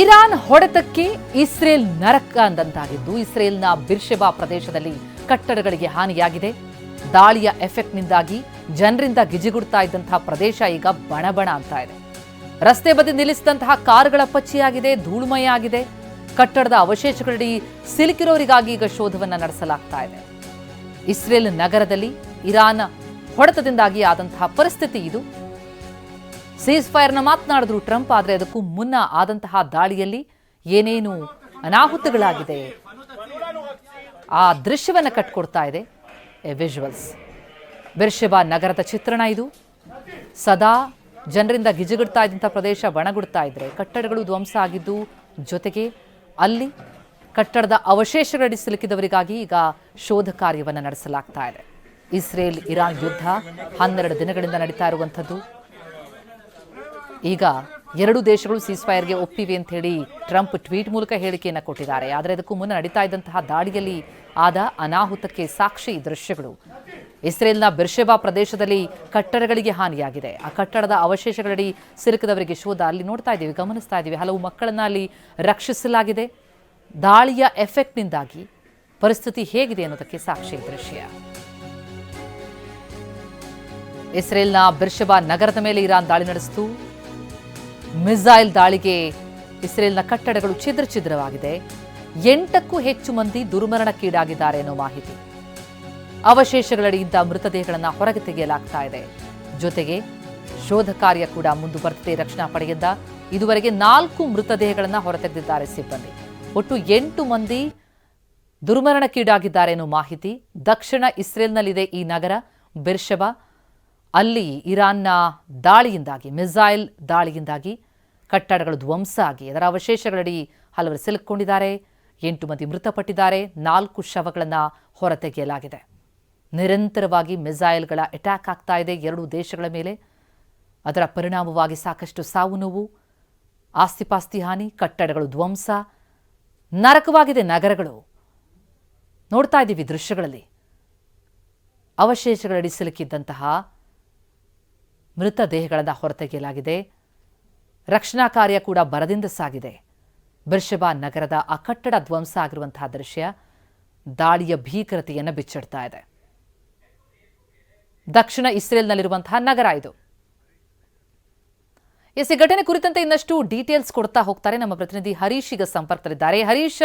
Iran ಹೊಡೆತಕ್ಕೆ Israel ನರಕ ಅಂದಂತಾಗಿದ್ದು, ಇಸ್ರೇಲ್ನ ಬಿರ್ಷೆಬಾ ಪ್ರದೇಶದಲ್ಲಿ ಕಟ್ಟಡಗಳಿಗೆ ಹಾನಿಯಾಗಿದೆ. ದಾಳಿಯ ಎಫೆಕ್ಟ್ನಿಂದಾಗಿ ಜನರಿಂದ ಗಿಜಿಗುಡ್ತಾ ಇದ್ದಂತಹ ಪ್ರದೇಶ ಈಗ ಬಣಬಣ ಅಂತ ಇದೆ. ರಸ್ತೆ ಬದಿ ನಿಲ್ಲಿಸಿದಂತಹ ಕಾರುಗಳ ಪಚ್ಚಿಯಾಗಿದೆ, ಧೂಳುಮಯ ಆಗಿದೆ. ಕಟ್ಟಡದ ಅವಶೇಷಗಳಡಿ ಸಿಲುಕಿರೋರಿಗಾಗಿ ಈಗ ಶೋಧವನ್ನ ನಡೆಸಲಾಗ್ತಾ ಇದೆ. ಇಸ್ರೇಲ್ ನಗರದಲ್ಲಿ ಇರಾನ್ ಹೊಡೆತದಿಂದಾಗಿ ಆದಂತಹ ಪರಿಸ್ಥಿತಿ ಇದು. ಸೀಸ್ ಫೈರ್ನ ಮಾತನಾಡಿದ್ರು ಟ್ರಂಪ್ ಆದರೆ ಅದಕ್ಕೂ ಮುನ್ನ ಆದಂತಹ ದಾಳಿಯಲ್ಲಿ ಏನೇನು ಅನಾಹುತಗಳಾಗಿದೆ. ಆ ದೃಶ್ಯವನ್ನು ಕಟ್ಕೊಡ್ತಾ ಇದೆ ಎ ವಿಜುವಲ್ಸ್ ಬೆರ್ಷೆಬಾ ನಗರದ ಚಿತ್ರಣ ಇದು. ಸದಾ ಜನರಿಂದ ಗಿಜುಗುಡ್ತಾ ಇದ್ದಂಥ ಪ್ರದೇಶ ಒಣಗುಡ್ತಾ ಇದ್ರೆ ಕಟ್ಟಡಗಳು ಧ್ವಂಸ ಆಗಿದ್ದು ಜೊತೆಗೆ ಅಲ್ಲಿ ಕಟ್ಟಡದ ಅವಶೇಷಗಳಡಿ ಸಿಲುಕಿದವರಿಗಾಗಿ ಈಗ ಶೋಧ ಕಾರ್ಯವನ್ನು ನಡೆಸಲಾಗ್ತಾ ಇದೆ. ಇಸ್ರೇಲ್, ಇರಾನ್ ಯುದ್ಧ ಹನ್ನೆರಡು ದಿನಗಳಿಂದ ನಡೀತಾ ಇರುವಂಥದ್ದು. ಈಗ ಎರಡು ದೇಶಗಳು ಸೀಸ್ಫೈರ್ಗೆ ಒಪ್ಪಿವೆ ಅಂತ ಹೇಳಿ ಟ್ರಂಪ್ ಟ್ವೀಟ್ ಮೂಲಕ ಹೇಳಿಕೆಯನ್ನು ಕೊಟ್ಟಿದ್ದಾರೆ. ಆದರೆ ಅದಕ್ಕೂ ಮುನ್ನ ನಡೀತಾ ಇದ್ದಂತಹ ದಾಳಿಯಲ್ಲಿ ಆದ ಅನಾಹುತಕ್ಕೆ ಸಾಕ್ಷಿ ದೃಶ್ಯಗಳು. ಇಸ್ರೇಲ್ನ ಬೆರ್ಷೆಬಾ ಪ್ರದೇಶದಲ್ಲಿ ಕಟ್ಟಡಗಳಿಗೆ ಹಾನಿಯಾಗಿದೆ. ಆ ಕಟ್ಟಡದ ಅವಶೇಷಗಳಡಿ ಸಿಲುಕಿದವರಿಗೆ ಶೋಧ ಅಲ್ಲಿ ನೋಡ್ತಾ ಇದ್ದೀವಿ, ಗಮನಿಸ್ತಾ ಇದ್ದೀವಿ. ಹಲವು ಮಕ್ಕಳನ್ನ ಅಲ್ಲಿ ರಕ್ಷಿಸಲಾಗಿದೆ. ದಾಳಿಯ ಎಫೆಕ್ಟ್ನಿಂದಾಗಿ ಪರಿಸ್ಥಿತಿ ಹೇಗಿದೆ ಅನ್ನೋದಕ್ಕೆ ಸಾಕ್ಷಿ ದೃಶ್ಯ. ಇಸ್ರೇಲ್ನ ಬಿರ್ಷಬಾ ನಗರದ ಮೇಲೆ ಇರಾನ್ ದಾಳಿ ನಡೆಸಿತು. ಮಿಸೈಲ್ ದಾಳಿಗೆ ಇಸ್ರೇಲ್ನ ಕಟ್ಟಡಗಳು ಛಿದ್ರ ಛಿದ್ರವಾಗಿದೆ. ಎಂಟಕ್ಕೂ ಹೆಚ್ಚು ಮಂದಿ ದುರ್ಮರಣಕ್ಕೀಡಾಗಿದ್ದಾರೆ ಎನ್ನುವ ಮಾಹಿತಿ. ಅವಶೇಷಗಳಡಿಯಿಂದ ಮೃತದೇಹಗಳನ್ನು ಹೊರಗೆ ತೆಗೆಯಲಾಗ್ತಾ ಇದೆ. ಜೊತೆಗೆ ಶೋಧ ಕಾರ್ಯ ಕೂಡ ಮುಂದುವರೆದಿದೆ ರಕ್ಷಣಾ ಪಡೆಯಿಂದ. ಇದುವರೆಗೆ ನಾಲ್ಕು ಮೃತದೇಹಗಳನ್ನು ಹೊರತೆಗೆದಿದ್ದಾರೆ ಸಿಬ್ಬಂದಿ. ಒಟ್ಟು ಎಂಟು ಮಂದಿ ದುರ್ಮರಣಕ್ಕೀಡಾಗಿದ್ದಾರೆ ಎನ್ನುವ ಮಾಹಿತಿ. ದಕ್ಷಿಣ ಇಸ್ರೇಲ್ನಲ್ಲಿದೆ ಈ ನಗರ. ಬಿರ್ಷಬಾ ಅಲ್ಲಿ ಇರಾನ್ನ ದಾಳಿಯಿಂದಾಗಿ, ಮಿಸೈಲ್ ದಾಳಿಯಿಂದಾಗಿ ಕಟ್ಟಡಗಳು ಧ್ವಂಸ ಆಗಿ, ಅದರ ಅವಶೇಷಗಳಡಿ ಹಲವರು ಸಿಲುಕೊಂಡಿದ್ದಾರೆ ಎಂಟು ಮಂದಿ ಮೃತಪಟ್ಟಿದ್ದಾರೆ, ನಾಲ್ಕು ಶವಗಳನ್ನು ಹೊರತೆಗೆಯಲಾಗಿದೆ. ನಿರಂತರವಾಗಿ ಮಿಸೈಲ್ಗಳ ಅಟ್ಯಾಕ್ ಆಗ್ತಾ ಇದೆ ಎರಡು ದೇಶಗಳ ಮೇಲೆ. ಅದರ ಪರಿಣಾಮವಾಗಿ ಸಾಕಷ್ಟು ಸಾವು ನೋವು, ಆಸ್ತಿಪಾಸ್ತಿ ಹಾನಿ, ಕಟ್ಟಡಗಳು ಧ್ವಂಸ, ನರಕವಾಗಿದೆ ನಗರಗಳು. ನೋಡ್ತಾ ಇದ್ದೀವಿ ದೃಶ್ಯಗಳಲ್ಲಿ. ಅವಶೇಷಗಳಡಿ ಸಿಲುಕಿದ್ದಂತಹ ಮೃತದೇಹಗಳನ್ನು ಹೊರತೆಗೆಯಲಾಗಿದೆ. ರಕ್ಷಣಾ ಕಾರ್ಯ ಕೂಡ ಬರದಿಂದ ಸಾಗಿದೆ. ಬಿರ್ಷಬಾ ನಗರದ ಅಕಟ್ಟಡ ಕಟ್ಟಡ ಧ್ವಂಸ ಆಗಿರುವಂತಹ ದೃಶ್ಯ ದಾಳಿಯ ಭೀಕರತೆಯನ್ನು ಬಿಚ್ಚಿಡ್ತಾ ಇದೆ. ದಕ್ಷಿಣ ಇಸ್ರೇಲ್ನಲ್ಲಿರುವಂತಹ ನಗರ ಇದು. ಎಸ್, ಈ ಘಟನೆ ಕುರಿತಂತೆ ಇನ್ನಷ್ಟು ಡೀಟೇಲ್ಸ್ ಕೊಡ್ತಾ ಹೋಗ್ತಾರೆ ನಮ್ಮ ಪ್ರತಿನಿಧಿ ಹರೀಶ್ ಈಗ ಸಂಪರ್ಕದಲ್ಲಿದ್ದಾರೆ. ಹರೀಶ್,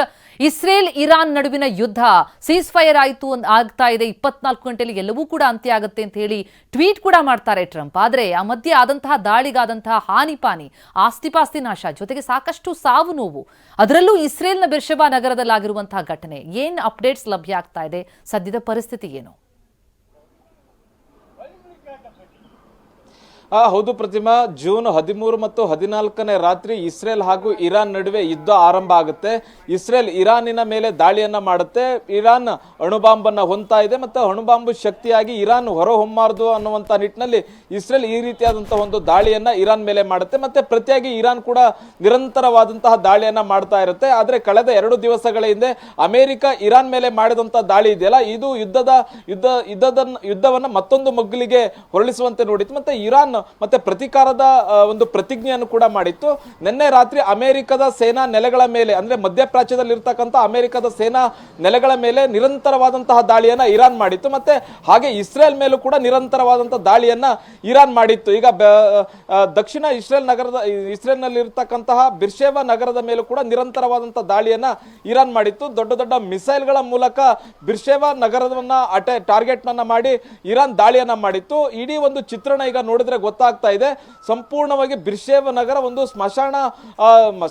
ಇಸ್ರೇಲ್ ಇರಾನ್ ನಡುವಿನ ಯುದ್ಧ ಸೀಸ್ ಫೈರ್ ಆಯಿತು ಆಗ್ತಾ ಇದೆ. ಇಪ್ಪತ್ನಾಲ್ಕು ಗಂಟೆಯಲ್ಲಿ ಎಲ್ಲವೂ ಕೂಡ ಅಂತ್ಯ ಆಗುತ್ತೆ ಅಂತ ಹೇಳಿ ಟ್ವೀಟ್ ಕೂಡ ಮಾಡ್ತಾರೆ ಟ್ರಂಪ್. ಆದರೆ ಆ ಮಧ್ಯೆ ಆದಂತಹ ದಾಳಿಗಾದಂತಹ ಹಾನಿಪಾನಿ ಆಸ್ತಿಪಾಸ್ತಿ ನಾಶ, ಜೊತೆಗೆ ಸಾಕಷ್ಟು ಸಾವು ನೋವು, ಅದರಲ್ಲೂ ಇಸ್ರೇಲ್ನ ಬಿರ್ಷಬಾ ನಗರದಲ್ಲಾಗಿರುವಂತಹ ಘಟನೆ. ಏನ್ ಅಪ್ಡೇಟ್ಸ್ ಲಭ್ಯ ಆಗ್ತಾ ಇದೆ? ಸದ್ಯದ ಪರಿಸ್ಥಿತಿ ಏನು? ಆ ಹೌದು ಪ್ರತಿಮಾ ಜೂನ್ ಹದಿಮೂರು ಮತ್ತು ಹದಿನಾಲ್ಕನೇ ರಾತ್ರಿ ಇಸ್ರೇಲ್ ಹಾಗೂ ಇರಾನ್ ನಡುವೆ ಯುದ್ಧ ಆರಂಭ ಆಗುತ್ತೆ. ಇಸ್ರೇಲ್ ಇರಾನಿನ ಮೇಲೆ ದಾಳಿಯನ್ನ ಮಾಡುತ್ತೆ. ಇರಾನ್ ಅಣುಬಾಂಬನ್ನ ಹೊಂತಾ ಇದೆ ಮತ್ತು ಅಣುಬಾಂಬ್ ಶಕ್ತಿಯಾಗಿ ಇರಾನ್ ಹೊರಹೊಮ್ಮಾರ್ದು ಅನ್ನುವಂಥ ನಿಟ್ಟಿನಲ್ಲಿ ಇಸ್ರೇಲ್ ಈ ರೀತಿಯಾದಂಥ ಒಂದು ದಾಳಿಯನ್ನ ಇರಾನ್ ಮೇಲೆ ಮಾಡುತ್ತೆ. ಮತ್ತೆ ಪ್ರತಿಯಾಗಿ ಇರಾನ್ ಕೂಡ ನಿರಂತರವಾದಂತಹ ದಾಳಿಯನ್ನ ಮಾಡ್ತಾ ಇರುತ್ತೆ. ಆದರೆ ಕಳೆದ ಎರಡು ದಿವಸಗಳ ಹಿಂದೆ ಅಮೆರಿಕ ಇರಾನ್ ಮೇಲೆ ಮಾಡಿದಂಥ ದಾಳಿ ಇದೆಯಲ್ಲ, ಇದು ಯುದ್ಧದ ಯುದ್ಧ ಯುದ್ಧದ ಯುದ್ಧವನ್ನ ಮತ್ತೊಂದು ಮಗ್ಗಲಿಗೆ ಹೊರಳಿಸುವಂತೆ ನೋಡಿತ್ತು. ಮತ್ತೆ ಇರಾನ್ ಮತ್ತೆ ಪ್ರತಿಕಾರದ ಒಂದು ಪ್ರತಿಜ್ಞೆಯನ್ನು ಕೂಡ ಮಾಡಿತ್ತು. ನಿನ್ನೆ ರಾತ್ರಿ ಅಮೆರಿಕದ ಸೇನಾ ನೆಲೆಗಳ ಮೇಲೆ, ಅಂದ್ರೆ ಮಧ್ಯಪ್ರಾಚ್ಯದಲ್ಲಿ ಇರ್ತಕ್ಕಂಥ ಅಮೆರಿಕದ ಸೇನಾ ನೆಲೆಗಳ ಮೇಲೆ ನಿರಂತರವಾದಂತಹ ದಾಳಿಯನ್ನ ಇರಾನ್ ಮಾಡಿತ್ತು. ಮತ್ತೆ ಹಾಗೆ ಇಸ್ರೇಲ್ ಮೇಲೂ ಕೂಡ ನಿರಂತರವಾದಂತಹ ದಾಳಿಯನ್ನ ಇರಾನ್ ಮಾಡಿತ್ತು. ಈಗ ದಕ್ಷಿಣ ಇಸ್ರೇಲ್ ನಗರದ ಇಸ್ರೇಲ್ನಲ್ಲಿ ಇರ್ತಕ್ಕಂತಹ ಬಿರ್ಷೇವಾ ನಗರದ ಮೇಲೂ ಕೂಡ ನಿರಂತರವಾದಂತಹ ದಾಳಿಯನ್ನ ಇರಾನ್ ಮಾಡಿತ್ತು. ದೊಡ್ಡ ದೊಡ್ಡ ಮಿಸೈಲ್ಗಳ ಮೂಲಕ ಬಿರ್ಷೇವಾ ನಗರವನ್ನ, ಅಟೆ ಟಾರ್ಗೆಟ್ ಮಾಡಿ ಇರಾನ್ ದಾಳಿಯನ್ನ ಮಾಡಿತ್ತು. ಇಡೀ ಒಂದು ಚಿತ್ರಣ ಈಗ ನೋಡಿದ್ರೆ ಗೊತ್ತಾಗ್ತಾ ಇದೆ. ಸಂಪೂರ್ಣವಾಗಿ ಬಿರ್ಷೇವ ನಗರ ಒಂದು ಸ್ಮಶಾನ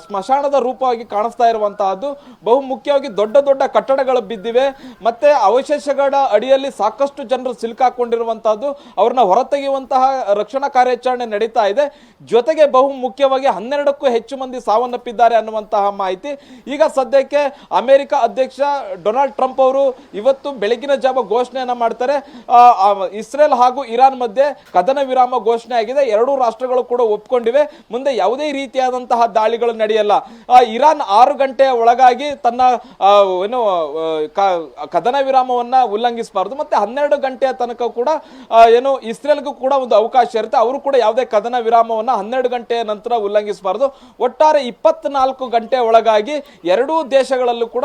ಸ್ಮಶಾನದ ರೂಪವಾಗಿ ಕಾಣಿಸ್ತಾ ಇರುವಂತಹದ್ದು. ಬಹು ಮುಖ್ಯವಾಗಿ ದೊಡ್ಡ ದೊಡ್ಡ ಕಟ್ಟಡಗಳು ಬಿದ್ದಿವೆ. ಮತ್ತೆ ಅವಶೇಷಗಳ ಅಡಿಯಲ್ಲಿ ಸಾಕಷ್ಟು ಜನರು ಸಿಲುಕಾಕೊಂಡಿರುವಂತಹದ್ದು ಅವ್ರನ್ನ ಹೊರತೆಗೆಯುವಂತಹ ರಕ್ಷಣಾ ಕಾರ್ಯಾಚರಣೆ ನಡೀತಾ ಇದೆ. ಜೊತೆಗೆ ಬಹು ಮುಖ್ಯವಾಗಿ ಹನ್ನೆರಡಕ್ಕೂ ಹೆಚ್ಚು ಮಂದಿ ಸಾವನ್ನಪ್ಪಿದ್ದಾರೆ ಅನ್ನುವಂತಹ ಮಾಹಿತಿ. ಈಗ ಸದ್ಯಕ್ಕೆ ಅಮೆರಿಕ ಅಧ್ಯಕ್ಷ ಡೊನಾಲ್ಡ್ ಟ್ರಂಪ್ ಅವರು ಇವತ್ತು ಬೆಳಗಿನ ಜಾವ ಘೋಷಣೆಯನ್ನ ಮಾಡ್ತಾರೆ. ಇಸ್ರೇಲ್ ಹಾಗೂ ಇರಾನ್ ಮಧ್ಯೆ ಕದನ ವಿರಾಮ ಘೋಷಣೆ ಆಗಿದೆ. ಎರಡೂ ರಾಷ್ಟ್ರಗಳು ಕೂಡ ಒಪ್ಕೊಂಡಿವೆ. ಮುಂದೆ ಯಾವುದೇ ರೀತಿಯಾದಂತಹ ದಾಳಿಗಳು ನಡೆಯಲ್ಲ. ಇರಾನ್ ಆರು ಗಂಟೆಯ ಒಳಗಾಗಿ ತನ್ನ ಏನು ಕದನ ವಿರಾಮವನ್ನ ಉಲ್ಲಂಘಿಸಬಾರದು. ಮತ್ತೆ ಹನ್ನೆರಡು ಗಂಟೆಯ ತನಕ ಕೂಡ ಏನು, ಇಸ್ರೇಲ್ಗೂ ಕೂಡ ಒಂದು ಅವಕಾಶ ಇರುತ್ತೆ. ಅವರು ಕೂಡ ಯಾವುದೇ ಕದನ ವಿರಾಮವನ್ನ ಹನ್ನೆರಡು ಗಂಟೆಯ ನಂತರ ಉಲ್ಲಂಘಿಸಬಾರದು. ಒಟ್ಟಾರೆ ಇಪ್ಪತ್ನಾಲ್ಕು ಗಂಟೆ ಒಳಗಾಗಿ ಎರಡೂ ದೇಶಗಳಲ್ಲೂ ಕೂಡ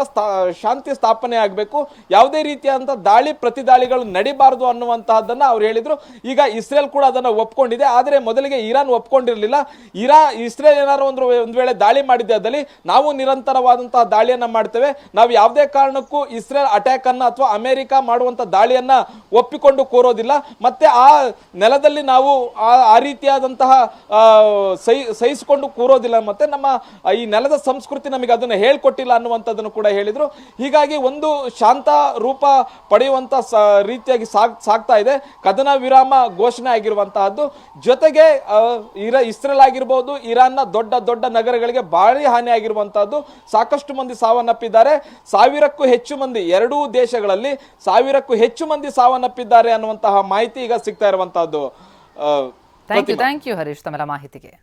ಶಾಂತಿ ಸ್ಥಾಪನೆ ಆಗಬೇಕು. ಯಾವುದೇ ರೀತಿಯಾದಂತಹ ದಾಳಿ ಪ್ರತಿ ದಾಳಿಗಳು ನಡಿಬಾರದು ಅನ್ನುವಂತಹದ್ದನ್ನ ಅವ್ರು ಹೇಳಿದ್ರು. ಈಗ ಇಸ್ರೇಲ್ ಕೂಡ ಅದನ್ನ ಒಪ್ಕೊಂಡಿದೆ ಆದರೆ ಮೊದಲಿಗೆ ಇರಾನ್ ಒಪ್ಕೊಂಡಿರಲಿಲ್ಲ. ಇರಾ, ಇಸ್ರೇಲ್ ಏನಾದ್ರು ಒಂದು ಒಂದು ವೇಳೆ ದಾಳಿ ಮಾಡಿದ್ದೆ ಅದಲ್ಲಿ ನಾವು ನಿರಂತರವಾದಂತಹ ದಾಳಿಯನ್ನ ಮಾಡ್ತೇವೆ. ನಾವು ಯಾವುದೇ ಕಾರಣಕ್ಕೂ ಇಸ್ರೇಲ್ ಅಟ್ಯಾಕ್ ಅನ್ನ ಅಥವಾ ಅಮೆರಿಕ ಮಾಡುವಂತ ದಾಳಿಯನ್ನ ಒಪ್ಪಿಕೊಂಡು ಕೂರೋದಿಲ್ಲ. ಮತ್ತೆ ಆ ನೆಲದಲ್ಲಿ ನಾವು ಆ ರೀತಿಯಾದಂತಹ ಸಹಿ ಸಹಿಸಿಕೊಂಡು ಕೂರೋದಿಲ್ಲ. ಮತ್ತೆ ನಮ್ಮ ಈ ನೆಲದ ಸಂಸ್ಕೃತಿ ನಮಗೆ ಅದನ್ನು ಹೇಳ್ಕೊಟ್ಟಿಲ್ಲ ಅನ್ನುವಂಥದ್ದನ್ನು ಕೂಡ ಹೇಳಿದ್ರು. ಹೀಗಾಗಿ ಒಂದು ಶಾಂತ ರೂಪ ಪಡೆಯುವಂತ ರೀತಿಯಾಗಿ ಸಾಗ್, ಸಾಗ್ತಾ ಇದೆ. ಕದನ ವಿರಾಮ ಘೋಷಣೆ ಆಗಿರುವಂತಹದ್ದು. ಜೊತೆಗೆ ಇರಾ ಇಸ್ರೇಲ್ ಆಗಿರ್ಬೋದು ಇರಾನ್ನ ದೊಡ್ಡ ದೊಡ್ಡ ನಗರಗಳಿಗೆ ಭಾರಿ ಹಾನಿ ಆಗಿರುವಂತಹದ್ದು ಸಾಕಷ್ಟು ಮಂದಿ ಸಾವನ್ನಪ್ಪಿದ್ದಾರೆ. ಸಾವಿರಕ್ಕೂ ಹೆಚ್ಚು ಮಂದಿ ಎರಡೂ ದೇಶಗಳಲ್ಲಿ ಸಾವಿರಕ್ಕೂ ಹೆಚ್ಚು ಮಂದಿ ಸಾವನ್ನಪ್ಪಿದ್ದಾರೆ ಅನ್ನುವಂತಹ ಮಾಹಿತಿ ಈಗ ಸಿಗ್ತಾ ಇರುವಂತಹದ್ದು. Thank you thank you Harish ತಮ್ಮ ಮಾಹಿತಿಗೆ.